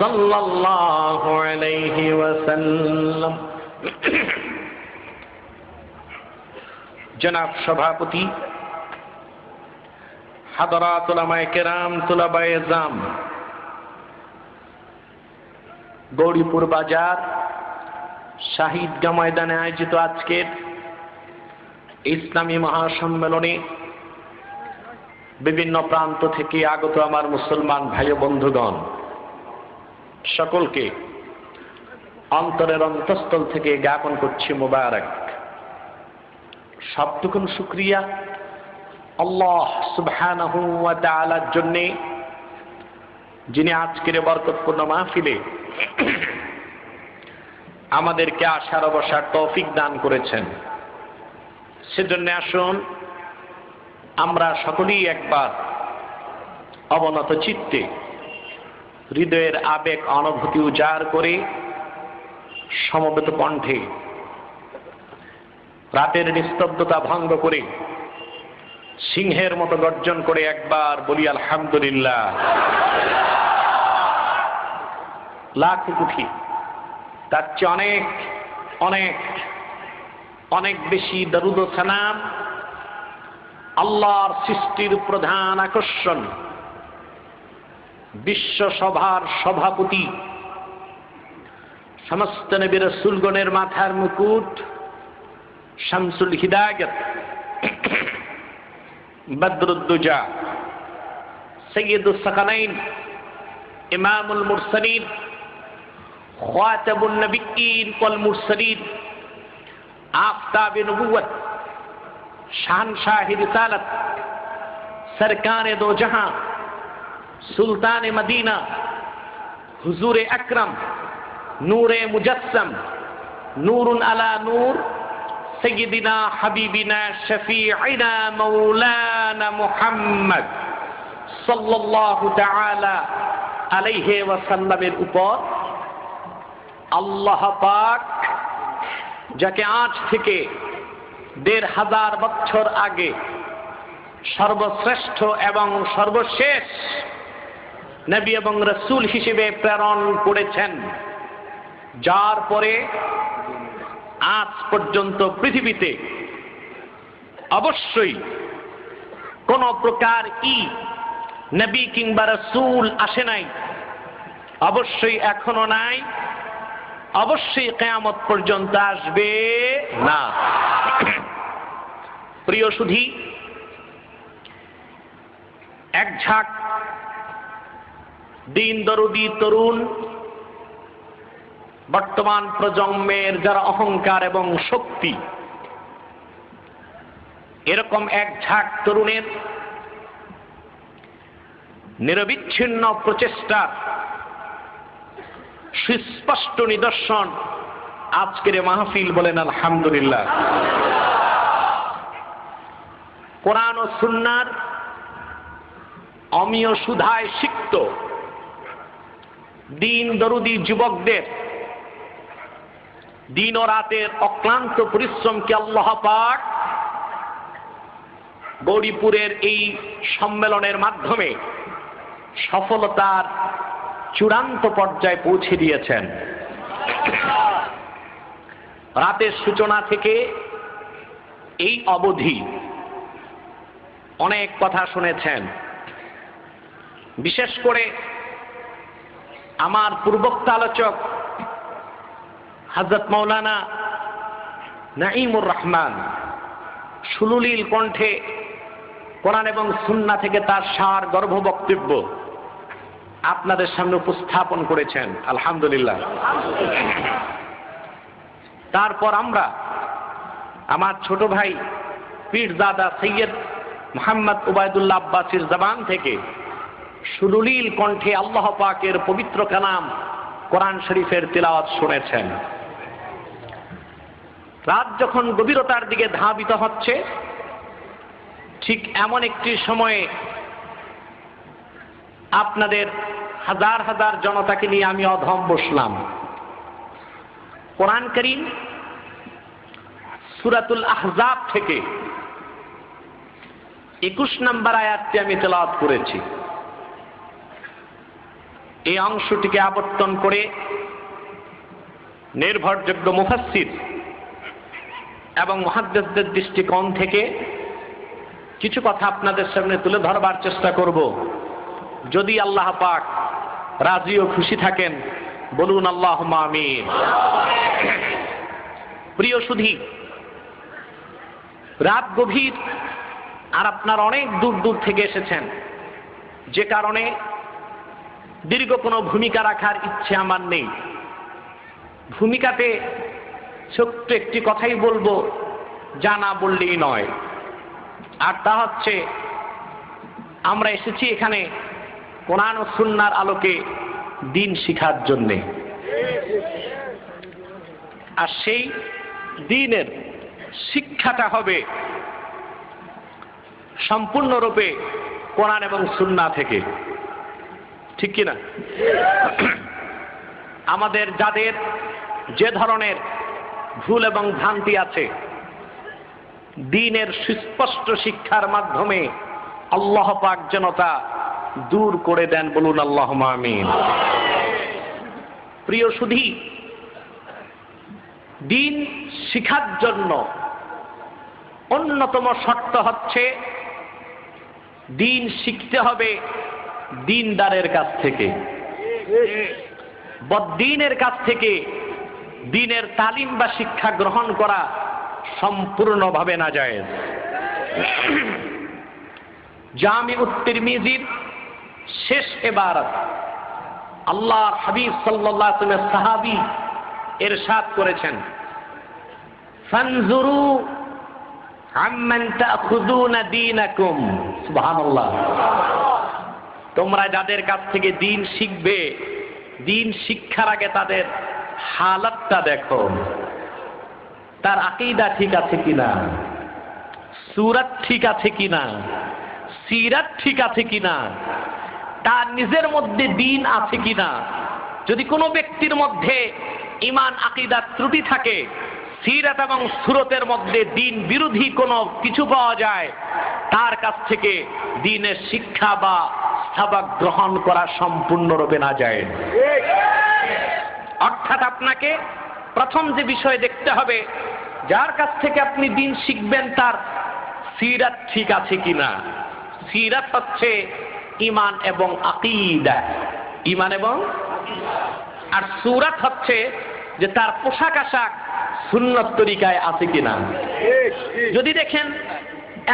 صلى الله عليه وسلم জনাব সভাপতি হাদরাত উলামায়ে কেরাম তুলাবায়ে জাম গৌরীপুর বাজার শাহিদগা ময়দানে আয়োজিত আজকের ইসলামী মহাসম্মেলনে বিভিন্ন প্রান্ত থেকে আগত আমার মুসলমান ভাই বন্ধুগণ, সকলকে অন্তরের অন্তঃস্থল থেকে জ্ঞাপন করছি মুবারক। সবটুকুন শুক্রিয়া। আল্লাহ সুবহানাহু ওয়া তাআলার জন্য, যিনি আজকের বরকতপূর্ণ মাহফিলে আমাদেরকে আশার অবসার তৌফিক দান করেছেন। সেজন্য আসুন আমরা সকলেই একবার অবনত চিত্তে হৃদয়ের আবেগ অনুভূতি উজাড় করে সমবেত কণ্ঠে রাতের নিস্তব্ধতা ভঙ্গ করে সিংহের মতো গর্জন করে একবার বলি আলহামদুলিল্লাহ। লাখ কুঠি, তার চেয়ে অনেক অনেক অনেক বেশি দরুদ সালাম আল্লাহর সৃষ্টির প্রধান আকর্ষণ। বিশ্ব সভার সভাপতি। সমস্ত নবীর সুলগণের মাথার মুকুট, শামসুল হিদায়ত। বদরুদ্দুজা। সৈয়দুল সকালাইন ইমামুল মুরসলিন। খাতাবুন নবিয়্যিন ওয়াল মুরসলিন। আফতাব شان شاہ رسالت، سرکار دو جہاں، سلطان مدینہ، حضور اکرم، نور مجسم، نور علی نور، سیدنا حبیبنا شفیعنا مولانا محمد صلی اللہ تعالی علیہ وسلم اوپر۔ اللہ پاک যাকে আজ থেকে দেড় হাজার বছর আগে সর্বশ্রেষ্ঠ এবং সর্বশেষ নবী এবং রসুল হিসেবে প্রেরণ করেছেন, যার পরে আজ পর্যন্ত পৃথিবীতে অবশ্যই কোন প্রকার ই নবী কিংবা রসুল আসে নাই, অবশ্যই এখনও নাই, অবশ্যই কেয়ামত পর্যন্ত আসবে না। প্রিয় সুধী, এক ঝাঁক দিন দরুদি তরুণ, বর্তমান প্রজন্মের যারা অহংকার এবং শক্তি, এরকম এক ঝাঁক তরুণের নিরবিচ্ছিন্ন প্রচেষ্টা, সুস্পষ্ট নিদর্শন আজকের মাহফিল বলেন আলহামদুলিল্লাহ। কোরআন ও সুন্নার অমীয় সুধায় সিক্ত দিন দরুদি যুবকদের, দিন ও রাতের অক্লান্ত পরিশ্রমকে আল্লাহ গৌরীপুরের এই সম্মেলনের মাধ্যমে সফলতার চূড়ান্ত পর্যায়ে পৌঁছে দিয়েছেন। রাতের সূচনা থেকে এই অবধি অনেক কথা শুনেছেন। বিশেষ করে আমার পূর্বোক্ত আলোচক হজরত মৌলানা নাইমুর রহমান সুলুলিল কণ্ঠে কোরআন এবং সুন্না থেকে তার সার গর্ভ বক্তব্য আপনাদের সামনে উপস্থাপন করেছেন, আলহামদুলিল্লাহ। তারপর আমরা আমার ছোট ভাই পীরজাদা সৈয়দ মোহাম্মদ উবায়দুল্লাহ আব্বাসির জবান থেকে সুরুলীল কণ্ঠে আল্লাহ পাকের পবিত্র কালাম কোরআন শরীফের তিলাওয়াত শুনেছেন। রাত যখন গভীরতার দিকে ধাবিত হচ্ছে, ঠিক এমন একটি সময়ে আপনাদের হাজার হাজার জনতাকে নিয়ে আমি অধম বসলাম। কোরআন করিম সুরাতুল আহজাব থেকে একুশ নম্বর আয়াতটি আমি তেলাওয়াত করেছি। এই অংশটিকে আবর্তন করে নির্ভরযোগ্য মুফাসসির এবং মহাদ্দেশদের দৃষ্টিকোণ থেকে কিছু কথা আপনাদের সামনে তুলে ধরবার চেষ্টা করব। যদি আল্লাহ পাক রাজি ও খুশি থাকেন, বলুন আল্লাহ আমিন। প্রিয় সুধী, রাত গভীর আর আপনার অনেক দূর দূর থেকে এসেছেন। যে কারণে দীর্ঘ কোনো ভূমিকা রাখার ইচ্ছে আমার নেই। ভূমিকাতে ছোট্ট একটি কথাই বলব, যা না বললেই নয়। আর তা হচ্ছে, আমরা এসেছি এখানে কোরআন ও সুন্নার আলোকে দিন শিখার জন্যে। আর সেই দিনের শিক্ষাটা হবে সম্পূর্ণরূপে কোরআন এবং সুন্না থেকে। ঠিক কিনা? আমাদের যাদের যে ধরনের ভুল এবং ভ্রান্তি আছে, দিনের সুস্পষ্ট শিক্ষার মাধ্যমে আল্লাহ পাক জনতা দূর করে দেন বলুন আল্লাহ মামিন প্রিয় সুধী, দিন শিখার জন্য অন্যতম শর্ত হচ্ছে দিন শিখতে হবে দিনদারের কাছ থেকে। বদ্দিনের কাছ থেকে দিনের তালিম বা শিক্ষা গ্রহণ করা সম্পূর্ণভাবে না যায় জামি উত্তির মিজির শেষ এবার আল্লাহ হাবিব সাল্লাহ সাহাবি এরশাদ করেছেন। ফানজুরু আম্মান তাখুযুনা দীনাকুম সুবহানাল্লাহ তোমরা যাদের কাছ থেকে দিন শিখবে, দিন শিক্ষার আগে তাদের হালাতটা দেখো। তার আকিদা ঠিক আছে কিনা? সুরাত ঠিক আছে কিনা? সিরাত ঠিক আছে কিনা? তার নিজের মধ্যে দিন আছে কিনা? যদি কোনো ব্যক্তির মধ্যে ইমান আকিদার ত্রুটি থাকে সিরাত এবং সুরতের মধ্যে দিন বিরোধী কোনো কিছু পাওয়া যায়, তার কাছ থেকে দিনের শিক্ষা বা সাবাক গ্রহণ করা সম্পূর্ণরূপে না যায়। অর্থাৎ আপনাকে প্রথম যে বিষয় দেখতে হবে, যার কাছ থেকে আপনি দিন শিখবেন তার সিরাত ঠিক আছে কিনা। সিরাত হচ্ছে ইমান এবং আকিদা। ইমান এবং আর সুরাত হচ্ছে যে তার পোশাক আশাক সুন্নত তরিকায় আছে কিনা। যদি দেখেন,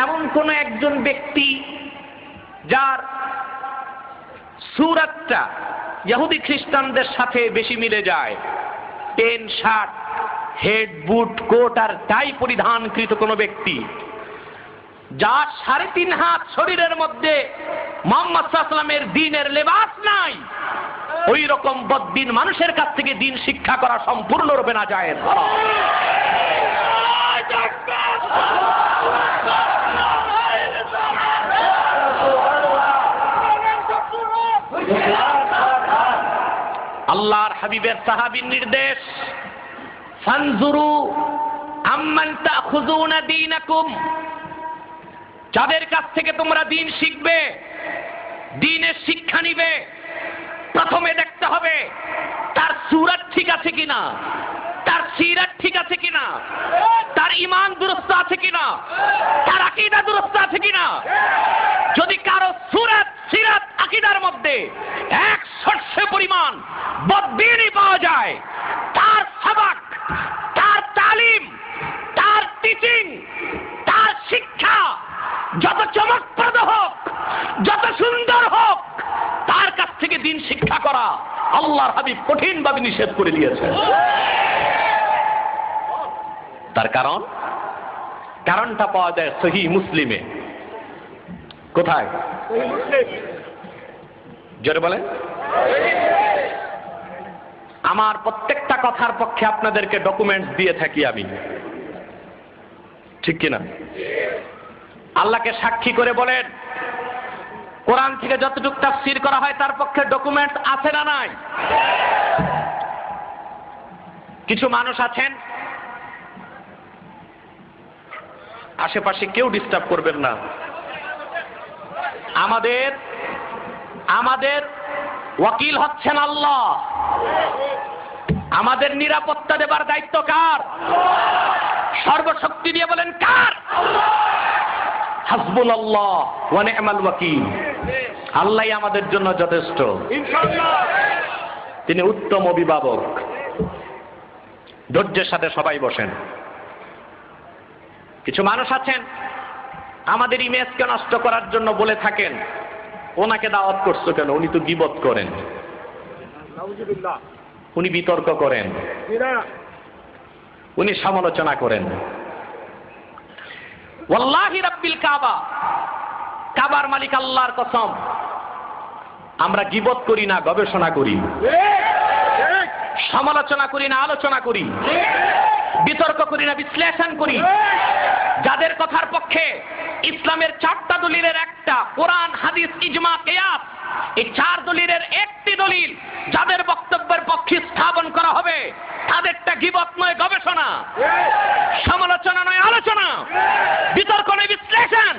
এমন কোন একজন ব্যক্তি যার সুরাতটা ইহুদি খ্রিস্টানদের সাথে বেশি মিলে যায় pant shirt, hat boot, coat আর টাই পরিধানকৃত কোনো ব্যক্তি, যার সাড়ে তিন হাত শরীরের মধ্যে মোহাম্মদ সাল্লামের দিনের লেবাস নাই ওই রকম বদ্দিন মানুষের কাছ থেকে দিন শিক্ষা করা সম্পূর্ণরূপে না যায় আল্লাহর হাবিবের সাহাবীর নির্দেশ দীনাকুম। যাদের কাছ থেকে তোমরা দিন শিখবে, দিনের শিক্ষা নিবে প্রথমে দেখতে হবে, তার সুরাত ঠিক আছে কিনা? তার সিরাত ঠিক আছে কিনা? তার ইমান দুরস্ত আছে কিনা? তার আকিদা দুরস্ত আছে কিনা? যদি কারও সুরাত, সিরাত আকিদার মধ্যে এক শস্য পরিমাণ বদিনই পাওয়া যায়, তার সাবাক, তার তালিম, তার টিচিং তার শিক্ষা যত চমকপ্রদ হোক, যত সুন্দর হোক তার কাছ থেকে দিন শিক্ষা করা আল্লাহর হাবিব কঠিন ভাবে নিষেধ করে দিয়েছে। তার কারণ? কারণটা পাওয়া যায় সহি মুসলিমে। কোথায়? জোরে বলেন। আমার প্রত্যেকটা কথার পক্ষে আপনাদেরকে ডকুমেন্টস দিয়ে থাকি আমি। ঠিক কিনা? আল্লাহকে সাক্ষী করে বলেন কোরআন থেকে যতটুকু তাফসির করা হয় তার পক্ষে ডকুমেন্টস আছে না নাই? কিছু মানুষ আছেন, আশেপাশে কেউ ডিস্টার্ব করবেন না। আমাদের আমাদের ওয়াকিল হচ্ছেন আল্লাহ। আমাদের নিরাপত্তা দেবার দায়িত্ব কার? সর্বশক্তি দিয়ে বলেন কার? হাসবুল আল্লাহ ওয়ানে আমাল ওয়াকিল। আল্লাহ আমাদের জন্য যথেষ্ট। তিনি উত্তম অভিভাবক। ধৈর্যের সাথে সবাই বসেন। কিছু মানুষ আছেন আমাদের ইমেজকে নষ্ট করার জন্য বলে থাকেন ওনাকে দাওয়াত করছ কেন? উনি তো গিবত করেন। উনি বিতর্ক করেন। উনি সমালোচনা করেন। কাবার মালিক আল্লাহর কসম। আমরা গিবত করি না, গবেষণা করি। সমালোচনা করি না, আলোচনা করি। বিতর্ক করি না, বিশ্লেষণ করি। যাদের কথার পক্ষে ইসলামের চারটা দলিলের একটা, কোরআন, হাদিস, ইজমা, কেয়াস এই চার দলিলের একটি দলিল যাদের বক্তব্যের পক্ষে স্থাপন করা হবে, তাদেরটা গিবত নয়, গবেষণা। সমালোচনা নয়, আলোচনা। বিতর্ক নয়, বিশ্লেষণ।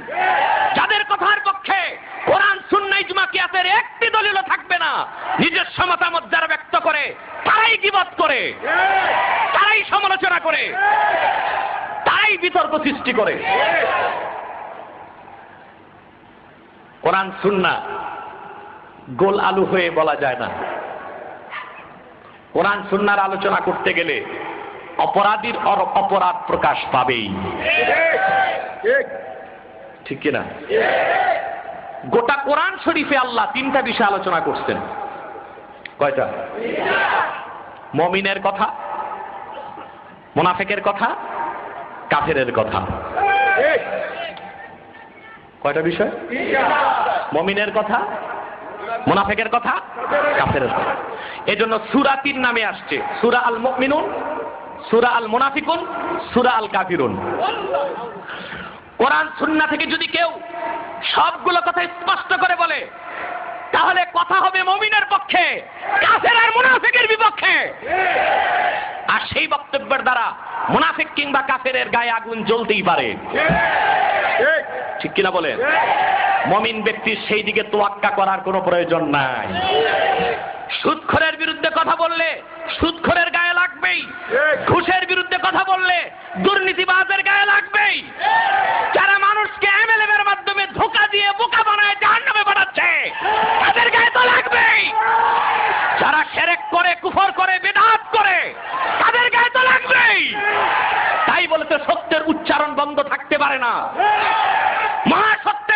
যাদের কথার পক্ষে কোরআন শূন্য ইজমা, কিয়াসের একটি দলিলও থাকবে না নিজস্ব মতামত যারা ব্যক্ত করে তারাই গিবত করে, তারাই সমালোচনা করে, তারাই বিতর্ক সৃষ্টি করে। কোরআন সুন্না গোল আলু হয়ে বলা যায় না। কোরআন সুন্নার আলোচনা করতে গেলে অপরাধীর অপরাধ প্রকাশ পাবেই। ঠিক কিনা? গোটা কোরআন শরীফে আল্লাহ তিনটা বিষয় আলোচনা করছেন। কয়টা? মমিনের কথা, মোনাফেকের কথা, কাফেরের কথা। কয়টা বিষয়? মমিনের কথা মোনাফেকের কথা? কাফেরের কথা। এজন্য সুরা তিন নামে আসছে। সুরা আল মুমিনুন সুরা আল মুনাফিকুন সুরা আল কাফিরুন কোরআন সুন্না থেকে যদি কেউ সবগুলো কথা স্পষ্ট করে বলে, তাহলে কথা হবে মমিনের পক্ষে, কাফের আর মুনাফিকের বিপক্ষে। আর সেই বক্তব্যের দ্বারা মুনাফিক কিংবা কাফেরের গায়ে আগুন জ্বলতেই পারে। ঠিক কিনা বলেন? মমিন ব্যক্তির সেই দিকে তোয়াক্কা করার কোনো প্রয়োজন নাই। সুদখরের বিরুদ্ধে কথা বললে সুদখরের গায়ে লাগবেই। ঘুষের বিরুদ্ধে কথা বললে দুর্নীতিবাজের গায়ে লাগবেই। যারা মানুষকে এমএলএম এর মাধ্যমে ধোকা দিয়ে বোকা বানায় জাহান্নামে বানাচ্ছে তাদের গায়ে তো লাগবেই। যারা সেরেক করে, কুফর করে, বেদাত করে, তাদের গায়ে তো লাগবেই। তাই বলতে সত্যের উচ্চারণ বন্ধ থাকতে পারে না। মহাসত্যের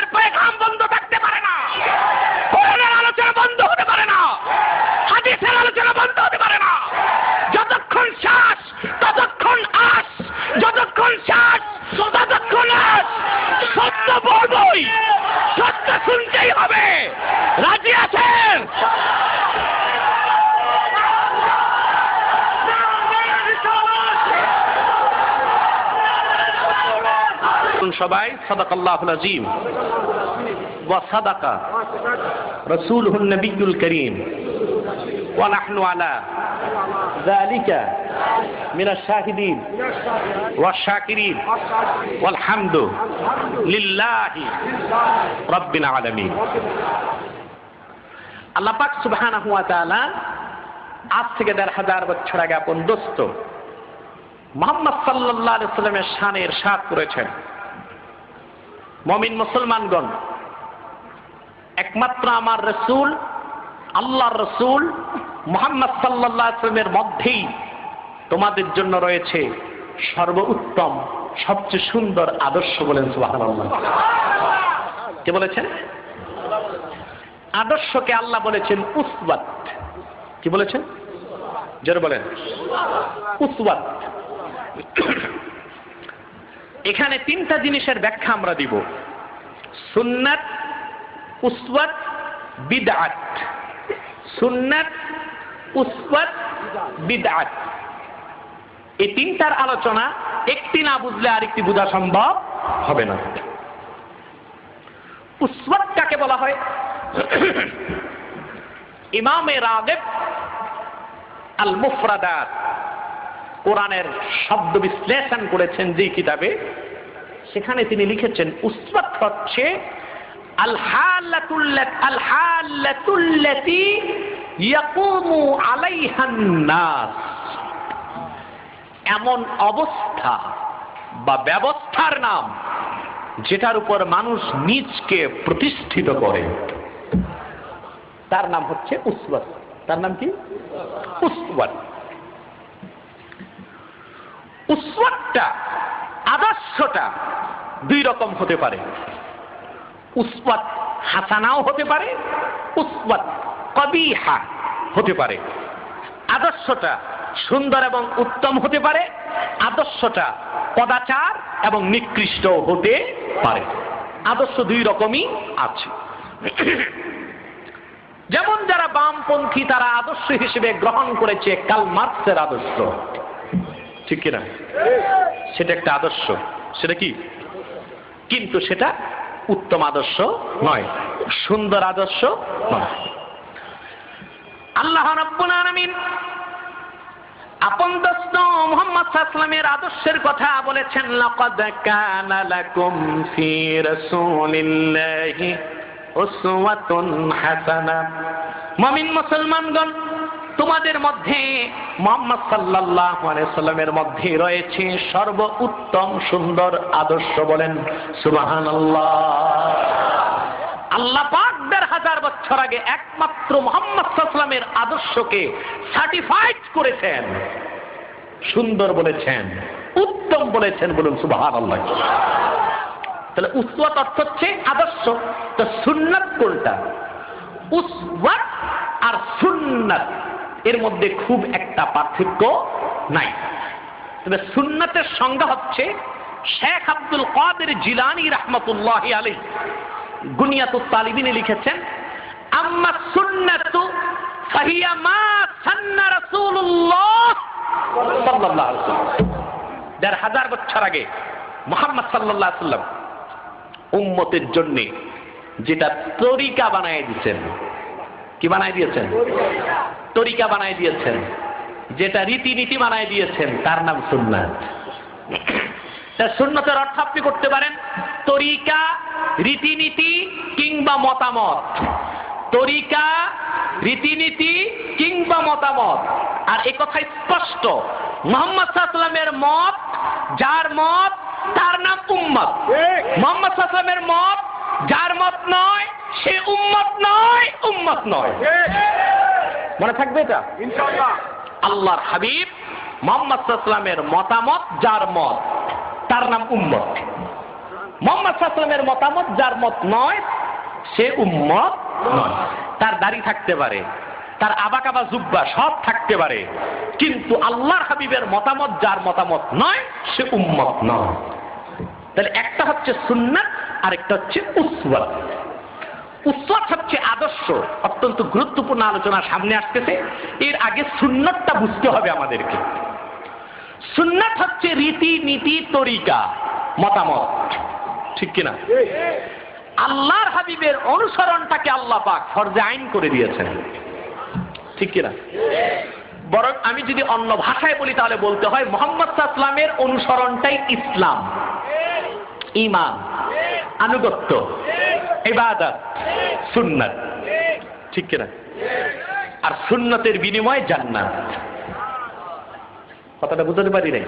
সবাই সাদাকাল্লাহুল আজিম ওয়া সাদাকা রাসূলুহুন নবিয়্যুল করিম ওয়া নাহনু আলা ذلك من الشاهدين والشاكرين والحمد لله رب العالمين আল্লাহ পাক সুবহানাহু ওয়া তাআলা আজ থেকে দেড় হাজার বছর আগে আপন দোস্ত মোহাম্মদ সাল্লাল্লাহু আলাইহি সাল্লামের শানে ইরশাদ করেছেন মমিন মুসলমানগণ, একমাত্র আমার রসুল, আল্লাহর রসুল মোহাম্মদ সাল্লামের মধ্যেই তোমাদের জন্য রয়েছে সর্বোত্তম, সবচেয়ে সুন্দর আদর্শ বলেন সুবাহান কে বলেছেন? আদর্শকে আল্লাহ বলেছেন উসবাত কি বলেছেন? জোরে বলেন। উসবাত এখানে তিনটা জিনিসের ব্যাখ্যা আমরা দিব। সুন্নাত, উসওয়াত, বিদআত। সুন্নাত, উসওয়াত, বিদআত। এই তিনটার আলোচনা একটি না বুঝলে আরেকটি বোঝা সম্ভব হবে না। উসওয়াত কাকে বলা হয়? ইমামে রাগেব আল মুফরাদাত কোরআনের শব্দ বিশ্লেষণ করেছেন যে কিতাবে, সেখানে তিনি লিখেছেন উসওয়াত হচ্ছে এমন অবস্থা বা ব্যবস্থার নাম যেটার উপর মানুষ নিজকে প্রতিষ্ঠিত করে। তার নাম হচ্ছে উসওয়াত তার নাম কি? উসওয়াত উসওয়াতটা আদর্শটা দুই রকম হতে পারে। উসওয়াত হাসানাও হতে পারে উসওয়াত কবিহা হতে পারে। আদর্শটা সুন্দর এবং উত্তম হতে পারে, আদর্শটা কদাচার এবং নিকৃষ্ট হতে পারে। আদর্শ দুই রকমই আছে। যেমন যারা বামপন্থী, তারা আদর্শ হিসেবে গ্রহণ করেছে কাল মার্কসের আদর্শ। ঠিক কিনা? সেটা একটা আদর্শ। সেটা কি? কিন্তু সেটা উত্তম আদর্শ নয়, সুন্দর আদর্শ নয়। আল্লাহ রাব্বুল আপন দোস্ত মোহাম্মদ আদর্শের কথা বলেছেন, লাকাদ কানা লাকুম ফি রাসূলিল্লাহি উসওয়াতুন হাসানা মুমিন মুসলমানগণ তোমাদের মধ্যে মোহাম্মদ আলাইহি সাল্লামের মধ্যে রয়েছে সর্ব উত্তম সুন্দর আদর্শ বলেন সুবহানাল্লাহ। আল্লাহ পাক দেড় হাজার বছর আগে একমাত্র মোহাম্মদ সাল্লামের আদর্শকে সার্টিফাইড করেছেন। সুন্দর বলেছেন, উত্তম বলেছেন বলুন সুবাহান আল্লাহ তাহলে উসওয়াত অর্থ হচ্ছে আদর্শ। তো সুন্নাত কোনটা? উসওয়াত আর সুন্নাত। এর মধ্যে খুব একটা পার্থক্য নাই। তবে সুন্নাতের সংজ্ঞা হচ্ছে, শেখ আব্দুল কাদের জিলানি রহমতুল্লাহ আলী গুনিয়াতুত তালিবিনে লিখেছেন, আম্মা মা সান্না রাসূলুল্লাহ সাল্লাল্লাহু আলাইহি ওয়াসাল্লাম। হাজার বছর আগে মুহাম্মদ সাল্লাল্লাহু আলাইহি ওয়াসাল্লাম উম্মতের জন্য যেটা তরিকা বানায় দিয়েছেন কি বানায় দিয়েছেন? তরিকা বানায় দিয়েছেন। যেটা রীতিনীতি বানায় দিয়েছেন তার নাম সুন্নাত। সুন্নতের অর্থ আপনি করতে পারেন তরিকা রীতিনীতি কিংবা মতামত। তরিকা রীতিনীতি কিংবা মতামত। আর এ কথা স্পষ্ট। মোহাম্মদ সাল্লামের মত যার মত তার নাম উম্মত। মোহাম্মদ সাল্লামের মত যার মত নয় সে উম্মত নয় উম্মত নয়। মনে থাকবে এটা? আল্লাহর হাবিব মোহাম্মদ সাল্লামের মতামত যার মত তার নাম উম্মত। মোহাম্মদ সাল্লামের মতামত যার মত নয় সে উম্মত নয়। তার দাড়ি থাকতে পারে তার আবাকাবা জুব্বা সব থাকতে পারে কিন্তু আল্লাহর হাবিবের মতামত যার মতামত নয় সে উম্মত নয়। তাহলে একটা হচ্ছে সুন্নাত আরেকটা হচ্ছে উসওয়াত। উসওয়াত হচ্ছে আদর্শ, অত্যন্ত গুরুত্বপূর্ণ আলোচনা সামনে আসতেছে। এর আগে সুন্নতটা বুঝতে হবে আমাদেরকে। সুন্নাত হচ্ছে রীতি, নীতি, তরিকা, মতামত। ঠিক কিনা? আল্লাহর হাবিবের অনুসরণটাকে আল্লাহ পাক ফরজে আইন করে দিয়েছেন। ঠিক কিনা? বরং আমি যদি অন্য ভাষায় বলি তাহলে বলতে হয় মোহাম্মদ সাল্লামের অনুসরণটাই ইসলাম। ইমান। আনুগত্য। ইবাদত, সুন্নাত। ঠিক কিনা? আর সুন্নতের বিনিময়ে জান্নাত। কথাটা বুঝতে পারি নাই?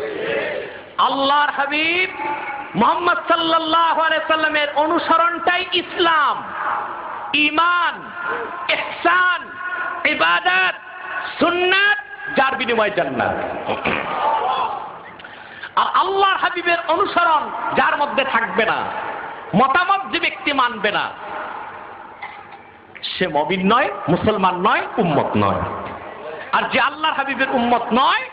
আল্লাহর হাবিব মোহাম্মদ সাল্লাহ সাল্লামের অনুসরণটাই ইসলাম। ইমান ইহসান, ইবাদত, সুন্নাত, যার বিনিময়ে জান্নাত। আর আল্লাহর হাবিবের অনুসরণ যার মধ্যে থাকবে না। মতামত যে ব্যক্তি মানবে না। সে মবিন নয়, মুসলমান নয়, উম্মত নয়। আর যে আল্লাহর হাবিবের উম্মত নয়,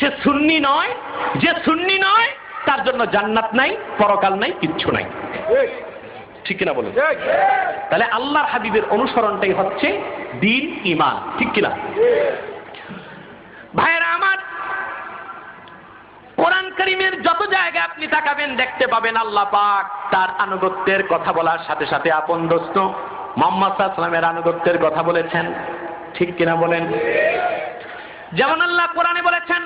সে সুন্নি নয়, যে সুন্নি নয়, তার জন্য জান্নাত নাই, পরকাল নাই, কিচ্ছু নাই। ঠিক কিনা বলুন? তাহলে আল্লাহর হাবিবের অনুসরণটাই হচ্ছে দিন ইমান ঠিক কিনা? ভাইয়েরা করিমের যত জায়গায় আপনি তাকাবেন দেখতে পাবেন আল্লাহ পাক তার আনুগত্যের কথা বলার সাথে সাথে আপন দোস্ত মোহাম্মদ সাল্লামের আনুগত্যের কথা বলেছেন ঠিক কিনা বলেন যেমন আল্লাহ কোরআনে বলেছেন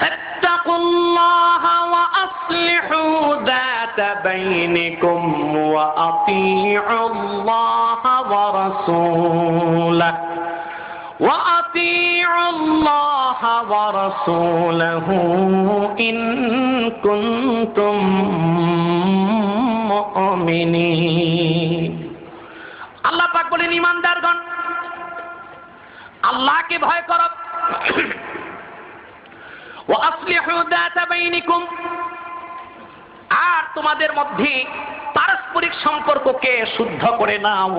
فاتقوا الله وأصلحوا ذات بينكم وأطيعوا الله ورسوله وأطيعوا الله ورسوله إن كنتم مؤمنين আল্লাহ পাক বলেন ইমানদারগণ আল্লাহকে ভয় কর ও আসলিহু দাতা বাইনিকুম আর তোমাদের মধ্যে পারস্পরিক সম্পর্ককে শুদ্ধ করে নাও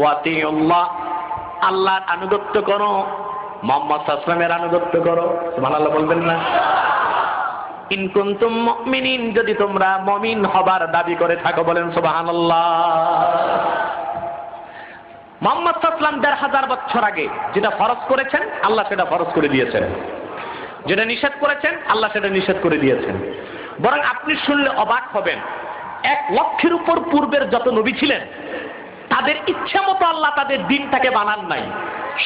ওয়াতিউল্লাহ আল্লাহর আনুগত্য করো, মোহাম্মদ আনুগত্য করো। সুবহানাল্লাহ বলবেন না? যদি তোমরা মুমিন হবার দাবি করে থাকো, বলেন দেড় হাজার বছর আগে যেটা ফরজ করেছেন, আল্লাহ সেটা ফরজ করে দিয়েছেন। যেটা নিষেধ করেছেন, আল্লাহ সেটা নিষেধ করে দিয়েছেন। বরং আপনি শুনলে অবাক হবেন, এক লক্ষের উপর পূর্বের যত নবী ছিলেন তাদের ইচ্ছে মতো আল্লাহ তাদের দিনটাকে বানান নাই,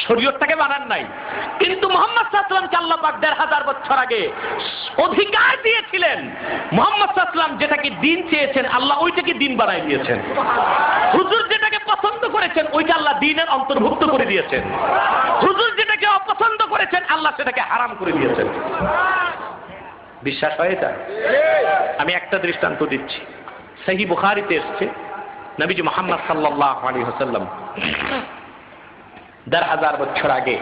শরীয়তটাকে বানান নাই। কিন্তু মোহাম্মদ সাল্লামকে আল্লাহ পাক দেড় হাজার বছর আগে অধিকার দিয়েছিলেন। মোহাম্মদ সাল্লাম যেটাকে দিন চেয়েছেন, আল্লাহ ওইটাকে দিন বানাই দিয়েছেন। হুজুর যেটাকে পছন্দ করেছেন, ওইটা আল্লাহ দিনের অন্তর্ভুক্ত করে দিয়েছেন। হুজুর যেটাকে অপছন্দ করেছেন, আল্লাহ সেটাকে হারাম করে দিয়েছেন। বিশ্বাস হয় এটা? আমি একটা দৃষ্টান্ত দিচ্ছি। সেই বুখারিতে এসছে নবীজি মোহাম্মদ সাল্লাহ আলী হাসাল্লাম দেড় হাজার বছর আগে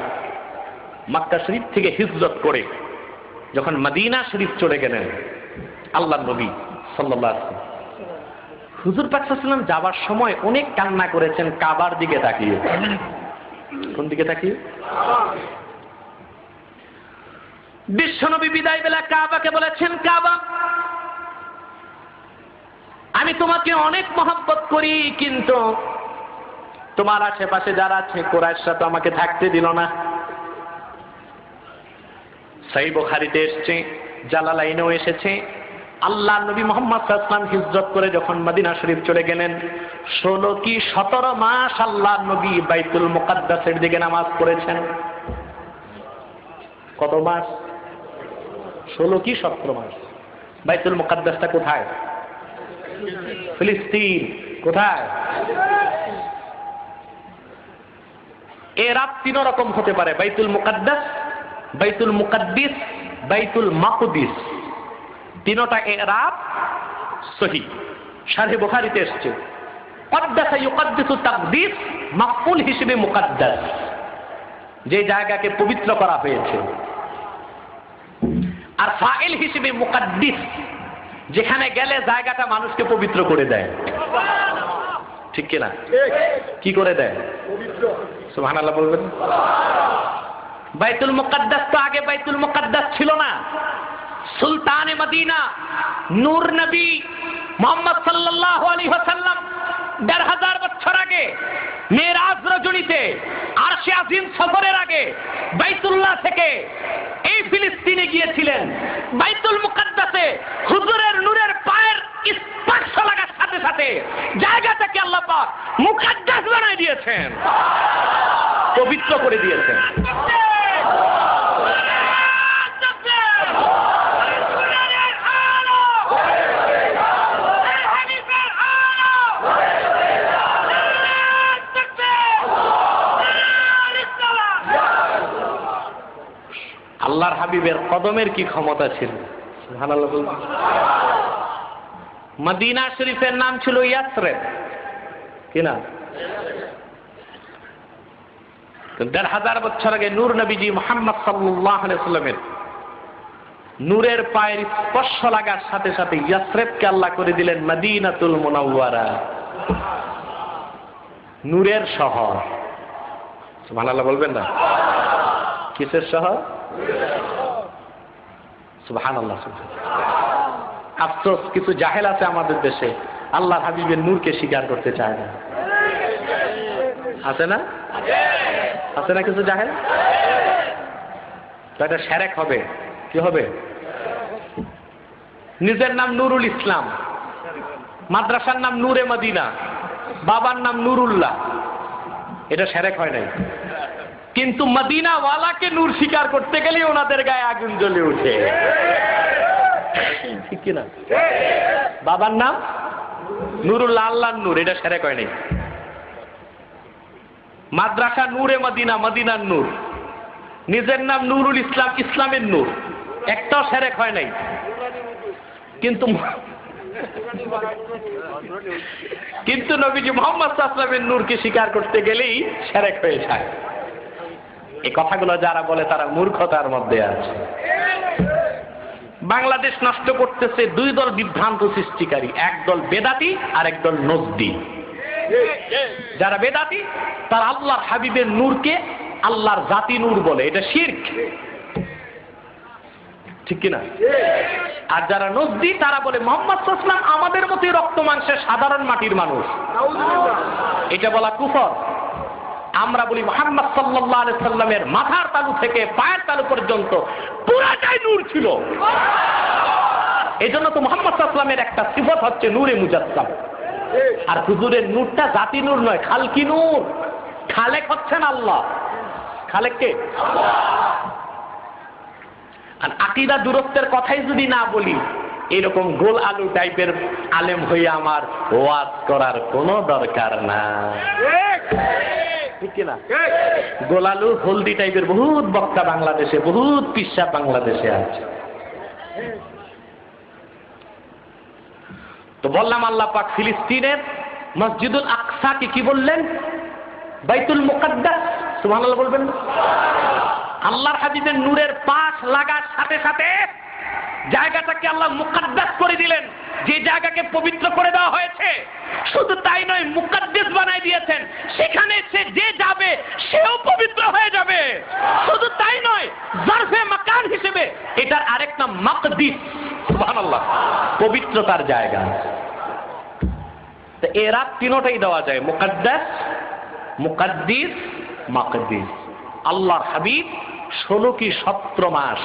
মক্কা শরীফ থেকে হিজরত করে যখন মদিনা শরীফ চলে গেলেন আল্লাহ নবী সাল্লাহ হুজুর পাকসাল্লাম যাবার সময় অনেক কান্না করেছেন, কাবার দিকে তাকিয়ে। কোন দিকে তাকিয়ে? বিশ্বনবী বিদায় বেলা কাবাকে বলেছেন, কাবা। আমি তোমাকে অনেক মহব্বত করি, কিন্তু তোমার আশেপাশে যারা আছে কোরআশরা তো আমাকে থাকতে দিল না। সাই বোখারিতে এসছে, জালালাইনেও এসেছে। আল্লাহ নবী মোহাম্মদ সাল্লাম হিজরত করে যখন মদিনা শরীফ চলে গেলেন, ষোলো কি সতেরো মাস আল্লাহ নবী বাইতুল মুকাদ্দাসের দিকে নামাজ পড়েছেন। কত মাস? ষোলো কি সতেরো মাস? বাইতুল মোকাদ্দাসটা কোথায়? ফিলিস্তিন, কোথায়? এ রাত তিন রকম হতে পারে। বাইতুল মুকাদ্দাস, বাইতুল মুকাদ্দিস, বাইতুল মাকুদিস। তিনটা এ রাত সহি। সারে বুখারিতে এসছে। কদ্দাসা ইউকাদ্দিসু তাকদিস মাকফুল হিসেবে মুকাদ্দাস। যে জায়গাকে পবিত্র করা হয়েছে। আর ফাইল হিসেবে মুকাদ্দিস যেখানে গেলে জায়গাটা মানুষকে পবিত্র করে দেয়। ঠিক কিনা কি করে দেয়? সুবহানাল্লাহ বলবেন। বাইতুল মুকাদ্দাস তো আগে বাইতুল মুকাদ্দাস ছিল না। সুলতানে মদিনা, নূর নবী মোহাম্মদ সাল্লাল্লাহু আলাইহি ওয়াসাল্লাম দেড় হাজার বছর আগে মেরাজ রজনীতে, আরশে আজিম সফরের আগে বাইতুল্লাহ থেকে এই ফিলিস্তিনে গিয়েছিলেন। বাইতুল মুকাদ্দাসে হুজুরের নূরের পায়ের স্পর্শ লাগার সাথে সাথে জায়গাটাকে আল্লাহ পাক মুকাদ্দাস বানাই দিয়েছেন। পবিত্র করে দিয়েছেন। আল্লাহর হাবিবের কদমের কি ক্ষমতা ছিল? মদিনা শরীফের নাম ছিল ইয়াসরে কি না দেড় হাজার বছর আগে নূর নবীজি মোহাম্মদ সাল্লাহ সাল্লামের নূরের পায়ের স্পর্শ লাগার সাথে সাথে ইয়াসরেফকে আল্লাহ করে দিলেন মদিনাতুল মুনাওয়ারা। নূরের শহর। সুবহানাল্লাহ বলবেন না? কিসের শহর? সুবহানাল্লাহ। আফসোস, কিছু জাহেল আছে আমাদের দেশে। আল্লাহ হাবিবের নূরকে স্বীকার করতে চায় না। আছে না? আছে না কিছু জাহেল? তো এটা সেরেক হবে। কি হবে? নিজের নাম নুরুল ইসলাম। মাদ্রাসার নাম নূরে মদিনা। বাবার নাম নুরুল্লাহ। এটা সেরেক হয় নাই। কিন্তু মদিনাওয়ালাকে নূর স্বীকার করতে গেলে ওনাদের গায়ে আগুন জ্বলে উঠে ঠিক কিনা? বাবার নাম? নুরুল্লাহ আল্লাহ নূর, এটা সেরেক হয় নাই। মাদ্রাসা নূরে মদিনা, মদিনার নূর। নিজের নাম নুরুল ইসলাম, ইসলামের নূর। একটাও সেরেক হয় নাই। কিন্তু কিন্তু নবীজি মোহাম্মদ সাল্লামের নূরকে স্বীকার করতে গেলেই সেরেক হয়ে যায়। এই কথাগুলো যারা বলে তারা মূর্খতার মধ্যে আছে। বাংলাদেশ নষ্ট করতেছে দুই দল বিভ্রান্ত সৃষ্টিকারী, এক দল বেদাতি আর এক দল নজদি। যারা বেদাতি, তারা আল্লাহর হাবিবের নূরকে আল্লাহর জাতি নূর বলে, এটা শির্ক। ঠিক কিনা? আর যারা নজদি, তারা বলে, মোহাম্মদ সাল্লাম আমাদের মতোই রক্ত মাংসের সাধারণ মাটির মানুষ। এটা বলা কুফর। আমরা বলি মোহাম্মদ সাল্লাহ আলি সাল্লামের মাথার তালু থেকে পায়ের তালু পর্যন্ত পুরাটাই নূর ছিল। এই জন্য তো মোহাম্মদ সাল্লামের একটা সিফত হচ্ছে নূরে মুজাসসাম আর হুজুরের নূরটা জাতি নূর নয় খালকি নূর। খালেক হচ্ছেন আল্লাহ। খালেক কে? আর আকিদা দূরত্বের কথাই যদি না বলি এরকম গোল আলু টাইপের আলেম হয়ে আমার ওয়াজ করার কোনো দরকার না। ঠিক কিনা? গোলালু হলদি টাইপের বহুত বক্তা বাংলাদেশে বহুত পিসা বাংলাদেশে আছে। তো বললাম আল্লাহ পাক ফিলিস্তিনের মসজিদুল আকসাকে কি বললেন? বাইতুল মুকাদ্দাস সুবহানাল্লাহ বলবেন? আল্লাহর হাবিবের নূরের পাশ লাগার সাথে সাথে জায়গাটাকে আল্লাহ মুকাদ্দাস করে দিলেন। যে জায়গাকে পবিত্র করে দেওয়া হয়েছে, শুধু তাই নয়, মুকাদ্দেস বানাই দিয়েছেন। সেখানে সে যে যাবে, সেও পবিত্র হয়ে যাবে। শুধু তাই নয় জারফে মাকান হিসেবে এটার আরেক নাম মাকদিস, সুবহানাল্লাহ, পবিত্রতার জায়গা। তো এরা তিনোটাই দেওয়া যায়, মুকাদ্দাস, মুকাদ্দিস, মাকদিস। আল্লাহর হাবিব ষোলো কি সতেরো মাস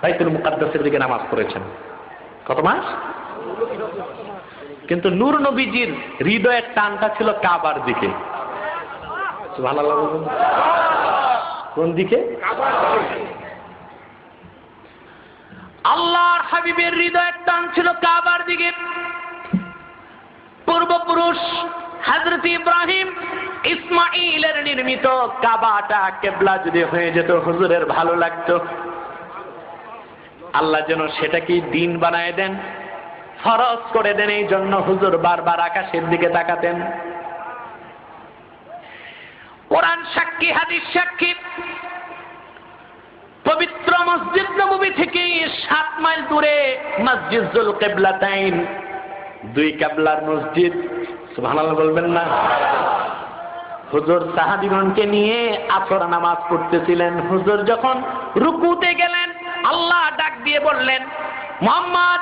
তাই বাইতুল মুকাদ্দাসের দিকে নামাজ পড়েছেন। কত মাস? কিন্তু নূর নবীজির হৃদয়ের টানটা ছিল কাবার দিকে। কোন দিকে? আল্লাহর হাবিবের হৃদয়ের টান ছিল কাবার দিকে। পূর্বপুরুষ হজরত ইব্রাহিম ইসমাইলের নির্মিত কাবাটা কেবলা যদি হয়ে যেত, হুজুরের ভালো লাগতো। আল্লাহ যেন সেটাকে দিন বানায় দেন। ফরজ করে দেন, এই জন্য হুজুর বারবার আকাশের দিকে তাকাতেন। কোরআন সাক্ষী, হাদিস সাক্ষী। পবিত্র মসজিদ নবী থেকে সাত মাইল দূরে মসজিদুল কেবলাতাইন, দুই কাবলার মসজিদ। সুবহানাল্লাহ বলবেন না। হুজুর সাহাবিগণকে নিয়ে আসর নামাজ পড়তেছিলেন। হুজুর যখন রুকুতে গেলেন, আল্লাহ ডাক দিয়ে বললেন, মোহাম্মদ